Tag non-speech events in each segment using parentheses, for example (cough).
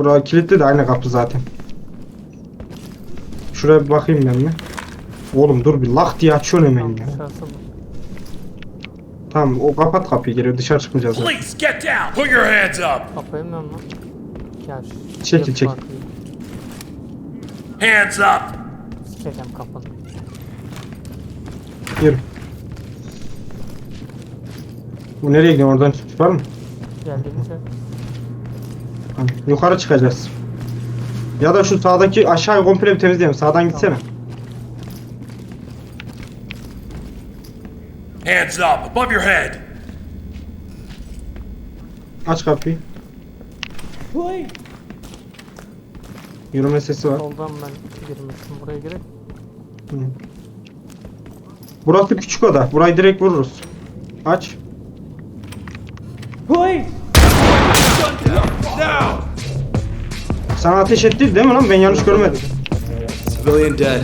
Bura kilitli de aynı kapı zaten. Şuraya bir bakayım ben mi? Oğlum dur bir lak diye açıyorsun hemen ya. Tamam o kapat kapıyı geri dışarı çıkmayacağız. zaten. Police, get down! Put your hands up! Kapıyı mı lan? Gel. Çekil, çekil. Hands up! Sikeceğim kapını. Yürü. Bu nereye gidiyor? Oradan çıkış var mı? Geldiğince Tamam. Yukarı çıkacağız. Ya da şu sağdaki aşağı komple bir temizleyelim. Sağdan gitsene. Hands up, above your head! Aç kapıyı. Yürüme sesi var. soldan ben girmiştim buraya gerek. Hı. Burası küçük oda. Burayı direkt vururuz. Aç. Sana ateş etti değil mi lan? Ben yanlış görmedim. Civilian dead.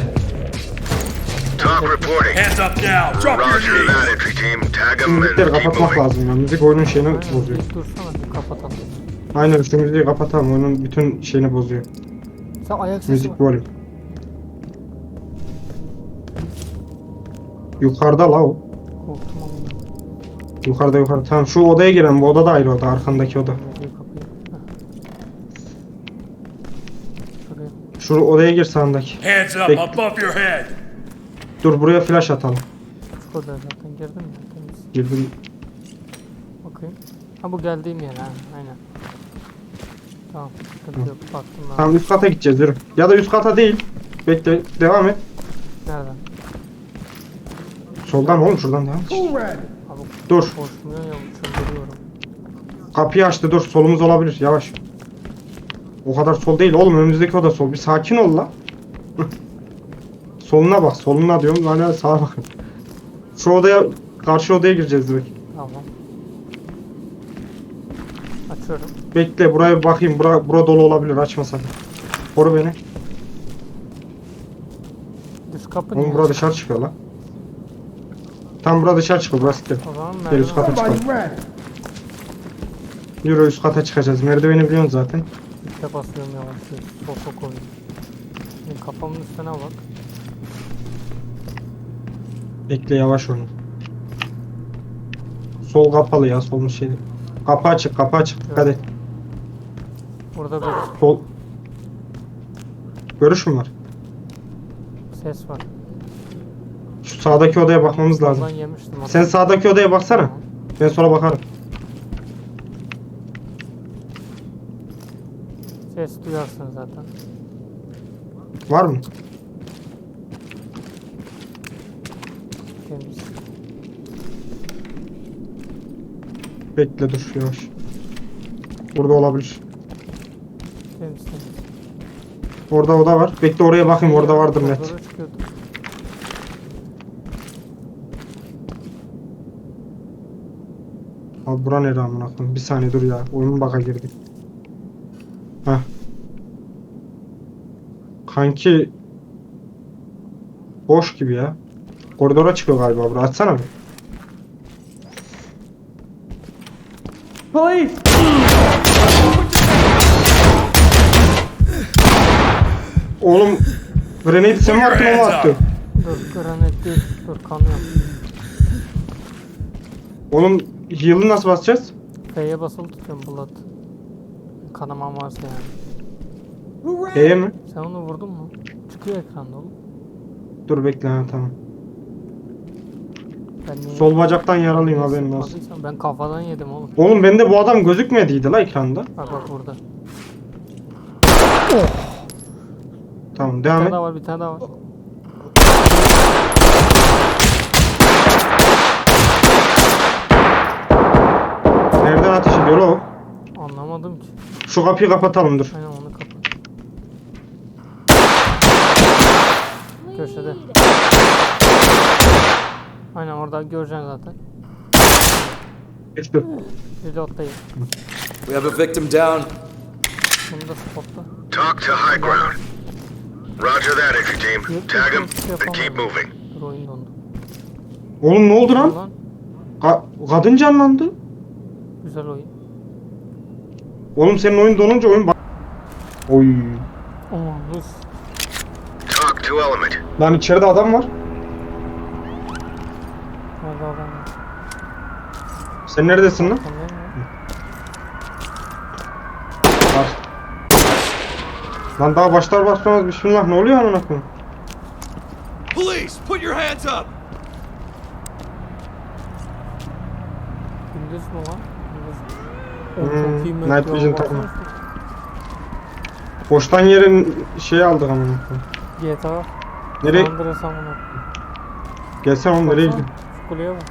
Talk reporting. Hands up now! Drop your Roger knees! entry team. Tag them Müzikleri and keep kapatmak lazım ya. Müzik oyunun şeyini bozuyor. dursana bir kapatalım. Aynen şu müziği kapatalım. Oyunun bütün şeyini bozuyor. Sen ayak sesi Müzik var. volüm. Yukarıda la o. Korktum ama. Yukarıda yukarıda. Tamam şu odaya girelim. Bu oda da ayrı oda. Arkandaki oda. Müziği kapıyı. Heh. Şuraya. Şu odaya gir sağındaki. Hands up, Bek- above your head! Dur buraya flash atalım. Odaya zaten girdim ya. Temiz. Girdim. Bakayım. Ha bu geldiğim yer ha. Aynen. Tamam. Sıkıntı yok. Baktım ben. Tamam üst kata gideceğiz yürü. Ya da üst kata değil. Bekle devam et. Nereden? Soldan oğlum şuradan devam et. Abi Dur. koşmuyor ya. Çıldırıyorum. Kapıyı açtı dur. Solumuz olabilir. Yavaş. O kadar sol değil oğlum. Önümüzdeki oda sol. Bir sakin ol la. (laughs) Soluna bak. Soluna diyorum. Hala sağa bakın. Şu odaya karşı odaya gireceğiz direkt. Tamam. Açıyorum. Bekle buraya bir bakayım. Bura, bura dolu olabilir. Açma sakın. Koru beni. Düz kapı Oğlum bura dışarı çıkıyor lan. Tam bura dışarı çıkıyor. Burası değil. O zaman Gel üst kata çıkalım. Yürü üst kata çıkacağız. Merdiveni biliyorsun zaten. Üstte basıyorum yavaş yavaş. Boko koyuyorum. Şimdi kafamın üstüne bak. Bekle yavaş onu. Sol kapalı ya. Solun şey değil. Kapı açık. Kapı açık. Dikkat et. Burada bir Sol. Görüş mü var? ses var. Şu sağdaki odaya bakmamız lazım. Sen sağdaki odaya baksana. Tamam. Ben sola bakarım. Ses duyarsın zaten. Var mı? Temiz. Bekle dur yavaş. Burada olabilir. Temiz temiz. Orada oda var. Bekle oraya bakayım orada vardır net. Koridora çıkıyordu. Abi bura nere amına koyayım? Bir saniye dur ya. Oyun baka girdik. Kanki boş gibi ya. Koridora çıkıyor galiba bura. Açsana bir. Oğlum grenade sen mi attın o mu attı? Dur granit değil. Dur kamyon. Oğlum heal'ı nasıl basacağız? F'ye basılı tutuyorum blood. Kanaman varsa yani. E'ye mi? Sen onu vurdun mu? Çıkıyor ekranda oğlum. Dur bekle ha tamam. Ben niye... Sol bacaktan yaralıyım niye haberin olsun. sıkmadıysam Ben kafadan yedim oğlum. Oğlum bende bu adam gözükmediydi la ekranda. Bak bak burada. Tamam Bir devam tane et. daha var bir tane daha var. Nereden ateş ediyor o? Anlamadım ki. Şu kapıyı kapatalım dur. Aynen onu kapat. Köşede. Aynen orada göreceksin zaten. Geçti. Reload'dayım. We have a victim down. Bunu da spotla. Talk to high ground. Roger that, entry team. Tag them and keep moving. Dur oyun dondu. Oğlum ne oldu lan? Ka- kadın canlandı. güzel oyun. Oğlum senin oyun donunca oyun ba- Oy. Oo dur. Element. Lan içeride adam var. Nerede adam var? Sen neredesin lan? Tamam mı? Var. Lan daha başlar başlamaz bismillah ne oluyor amına koyayım? Police, put your hands up! Gündüz mü lan? Gündüz. O Hmm, çok iyi Night ya, Vision takımı. Boştan yerin şeyi aldık amına koyayım. GTA. Nereye? Andres amına. Gelsen oğlum nereye gidiyorsun? Şu kuleye bak.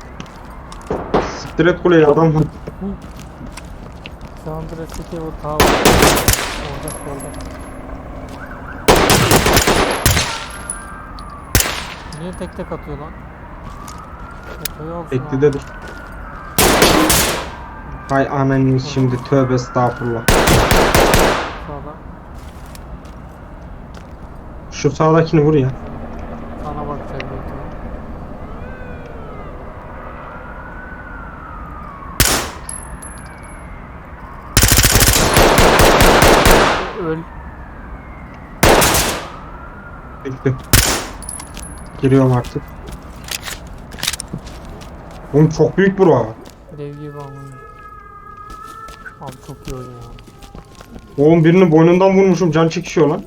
Siktir et kuleyi adam var. Şu Andres'teki o ta var. Orada solda. Niye tek tek atıyor lan? Abi. de dur. Hay ananı şimdi tövbe estağfurullah. Sağda. Şu sağdakini vur ya. Sana bakacak büyük ihtimal. Öl. Bekle. Giriyorum artık. Oğlum çok büyük bura. Dev gibi amına. Abi çok iyi oyun ya. Oğlum birinin boynundan vurmuşum can çekişiyor lan.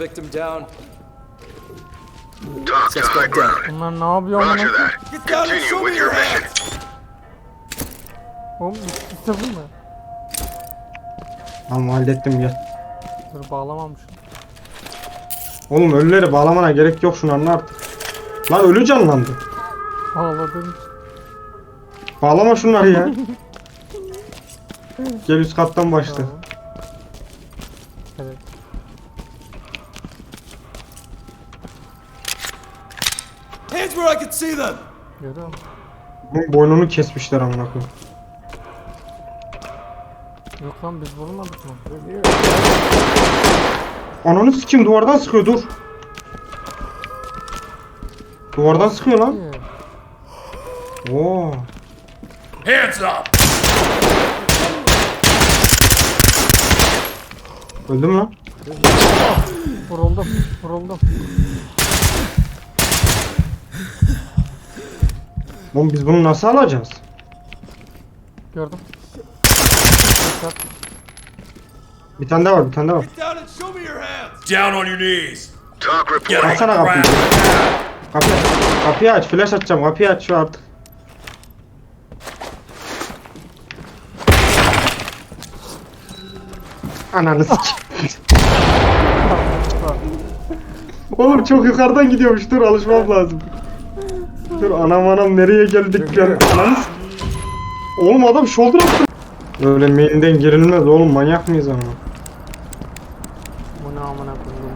Victim down. Bunlar ne yapıyor amına? Roger that. Get down and Continue me with your your mission. hands! Oğlum bu mu? Tamam hallettim gel. Dur bağlamamışım. Oğlum ölüleri bağlamana gerek yok şunu anla artık. Lan ölü canlandı. Bağladım. Bağlama şunları ya. Gel üst kattan başla. Tamam. See them! Görüyor musun? Bunun boynunu kesmişler amına koyayım. Yok lan biz vurmadık mı? Ananı sikeyim duvardan sıkıyor dur. Duvardan sıkıyor lan. Oo. Hands up! Öldü mü lan? Vuruldum. Vuruldum. Oğlum biz bunu nasıl alacağız? Gördüm. Bir tane daha var bir tane daha var. Down on your knees! Talk the Açsana kapıyı. Kapıyı aç. Kapıyı aç. Flash açacağım. Kapıyı aç şu artık. Ananı sikeyim. (laughs) Oğlum çok yukarıdan gidiyormuş. Dur alışmam lazım. Dur anam anam nereye geldik. Ananı s- Oğlum adam shoulder attı. Öyle mailinden girilmez oğlum manyak mıyız ama? Bu ne amına koyduğum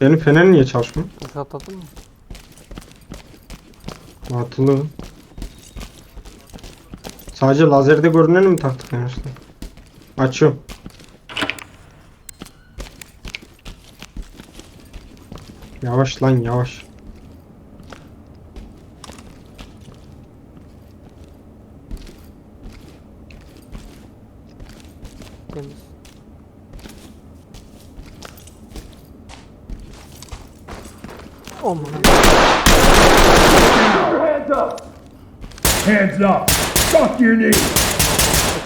Benim fener niye çalışmıyor? Kuş atladın mı? Atılı. Sadece lazerde görüneni mi taktık yani işte? Açıyorum. Yavaş lan yavaş. Temiz. Amına. Hands up! Drop to your knees!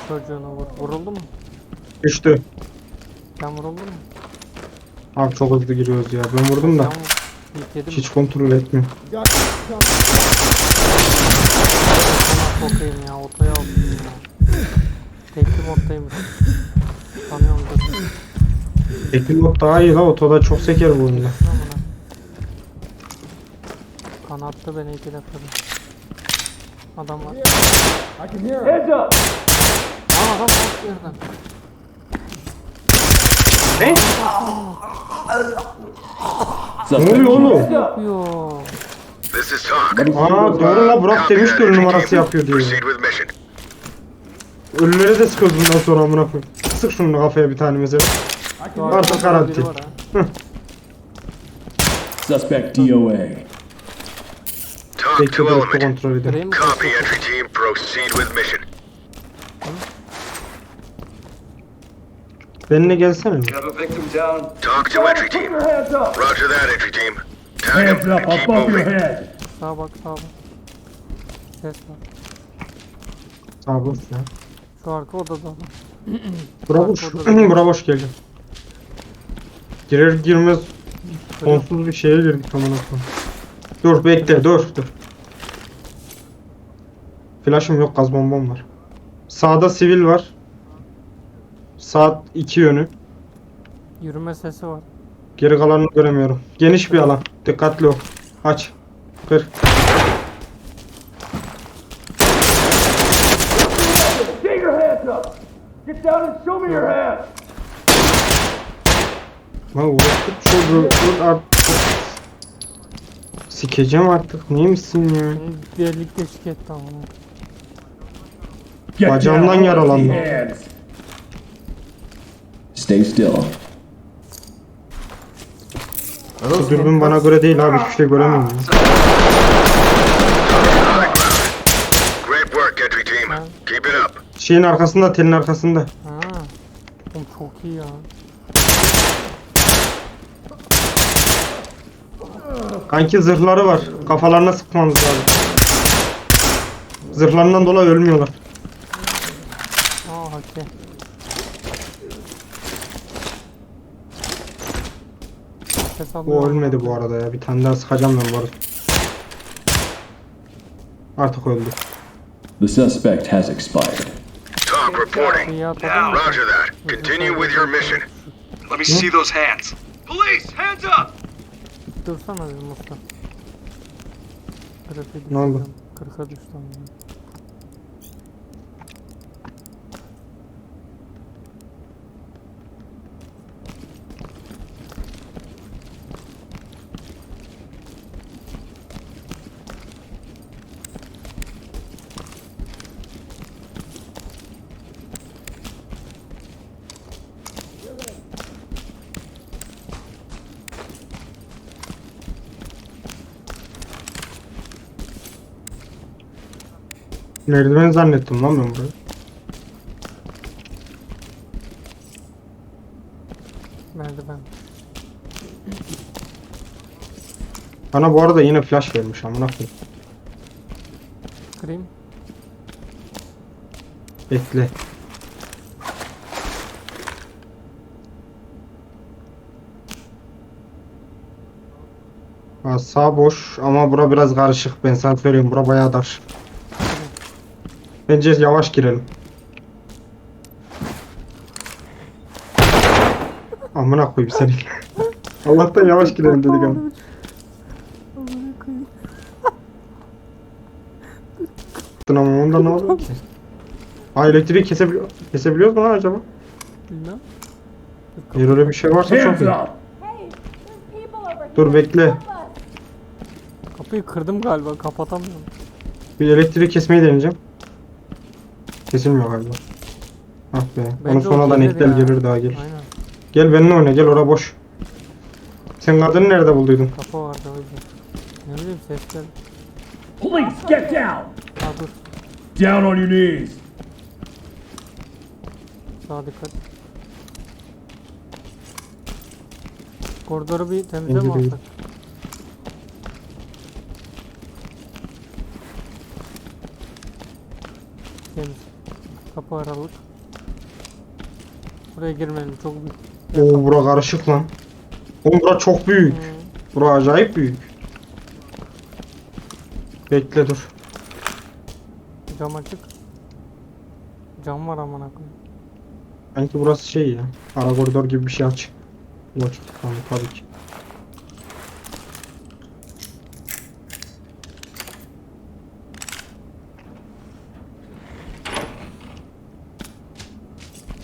Çocuğunu vur. Vuruldu mu? Düştü. Sen vuruldun mu? Abi çok hızlı giriyoruz ya. Ben vurdum da hiç kontrol sokayım ya. Aldım ya. Tekli moddaymış. Sanıyorum dur. Tekil mod daha iyi la otoda çok seker bu oyunda. Kanattı beni iki dakikada. Adam var. Hands up! Aa adam yerden. Ne oluyor oğlum? Yapıyor. This is talk. Aa doğru la Burak demiş ki ölü numarası yapıyor mission. Ölülere de sıkıyoruz bundan sonra amına koyayım. Sık şunu kafaya bir tane mesela. Arkada garanti. Suspect DOA. Talk to element. Copy entry team. Proceed with mission. Benimle gelsene. A victim down. Talk to entry team. Roger that, entry team. Tag Hands him up and keep moving. Sağa bak sağa bak. Ses var. Sağ boş ya. Şu arka odada. Bura boş. (clears throat) Bura boş geleceğim. Girer girmez sonsuz bir şeye girdik koyayım. Dur bekle dur dur. Flash'ım yok gaz bombam var. Sağda sivil var. Saat 2 yönü. Yürüme sesi var. Geri kalanını göremiyorum. Geniş bir alan. Dikkatli ol. Aç. Kır. Get your hands up! Get down and show me your hands! Lan uğraştık çocuğu. Dur artık. Sikeceğim artık. Neymişsin ya? Beni birlikte şirket tamam. Bacağımdan yaralandım. Stay still. Bu dürbün bana göre değil abi. Hiçbir şey göremiyorum ya. Great work, entry team. Keep it up. Şeyin arkasında, telin arkasında. Ha. Oğlum çok iyi ya. Kanki zırhları var. Kafalarına sıkmamız lazım. Zırhlarından dolayı ölmüyorlar. Aa hake. Ses Bu ölmedi bu arada ya. Bir tane daha sıkacağım ben bu arada. Artık öldü. The suspect has expired. Talk reporting. İyi atladın mı? Roger that. Continue with your mission. Let me see those hands. Police, hands up! Dursana bir Mustafa. Grafiği Ne oldu? düştü ama. Merdiven zannettim lan ben burayı. Merdiven. Bana bu arada yine flash vermiş amına koyayım. Kırayım. Bekle. Ha, sağ boş ama bura biraz karışık ben sana söyleyeyim bura bayağı dar. Bence yavaş girelim. Amına koyayım seni. (laughs) Allah'tan yavaş girelim dedik ama. Ama onda ne oldu ki? Ha elektriği kesebiliyor, kesebiliyoruz mu lan acaba? Bilmem. Eğer öyle bir şey varsa çok iyi. Dur bekle. Kapıyı kırdım galiba kapatamıyorum. Bir elektriği kesmeyi deneyeceğim. Kesilmiyor galiba. Ah be. Onu Bence o sonradan gelir ekler ya. gelir daha gel. Aynen. Gel benimle oyna gel ora boş. Sen kadını nerede bulduydun? Kapı vardı o yüzden. Ne bileyim ses geldi. Police, get down! Ha dur. Down on your knees! Sağa dikkat. Koridoru bir temizle mi Bence değil. alsak? Temiz. Kapı aralık. Buraya girmeyelim çok büyük. Oo bura karışık lan. Oğlum bura çok büyük. Hmm. Bura acayip büyük. Bekle dur. Cam açık. Cam var amına koyayım. Sanki burası şey ya. Ara koridor gibi bir şey aç. Tamam tabii ki.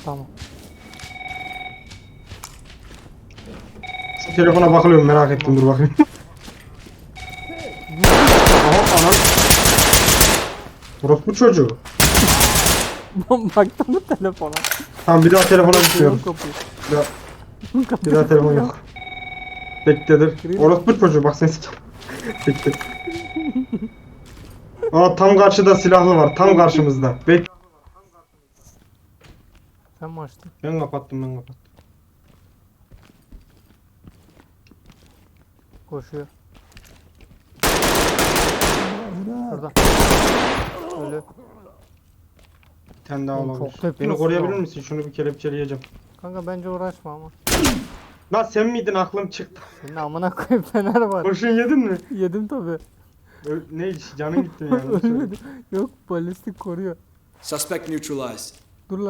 Tamam. Şu telefona bakıyorum merak ettim dur bakayım. (laughs) Aha. Burası bu çocuğu. Baktın mı telefona? Tamam bir daha telefona. Kapıyı. Bir daha, (laughs) bir daha telefon yok. Bekle dur. Orospu çocuğu bak sen sik- Bekle. (laughs) Aa tam karşıda silahlı var. Tam karşımızda. Bek Sen mi açtın? Ben kapattım ben kapattım. Koşuyor. Şurada. Ölü. Bir tane daha Oğlum çok olabilir. tepki Beni koruyabilir misin? Şunu bir kelepçeleyeceğim. Kanka bence uğraşma ama. Lan sen miydin aklım çıktı. Senin amına koyayım fener var. Kurşun yedin mi? Yedim tabi. Ö- ne canın gitti yani. (laughs) Ölmedim. Yok balistik koruyor. Suspect neutralized. Dur lan.